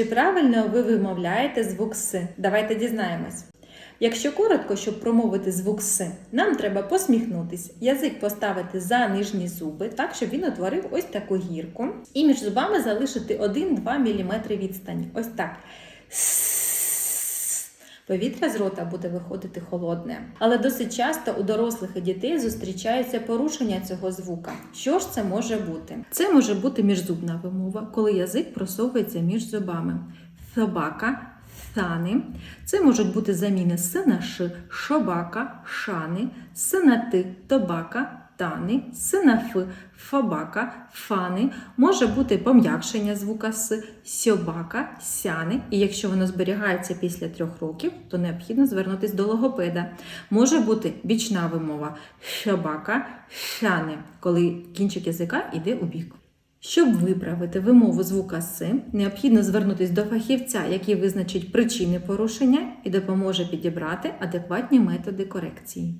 чи правильно ви вимовляєте звук С? Давайте дізнаємось. Якщо коротко, щоб промовити звук С, нам треба посміхнутись, язик поставити за нижні зуби, так, щоб він утворив ось таку гірку. І між зубами залишити 1-2 мм відстані. Ось так. Повітря з рота буде виходити холодне. Але досить часто у дорослих і дітей зустрічається порушення цього звука. Що ж це може бути? Це може бути міжзубна вимова, коли язик просовується між зубами. Собака, Сани. Це можуть бути заміни с на ш, шобака, шани, с ти, тобака, тани, с на ф, фабака, фани. Може бути пом'якшення звука с, сьобака, сяни. І якщо воно зберігається після трьох років, то необхідно звернутися до логопеда. Може бути бічна вимова щобака, щани, коли кінчик язика йде у бік. Щоб виправити вимову звука С, необхідно звернутися до фахівця, який визначить причини порушення і допоможе підібрати адекватні методи корекції.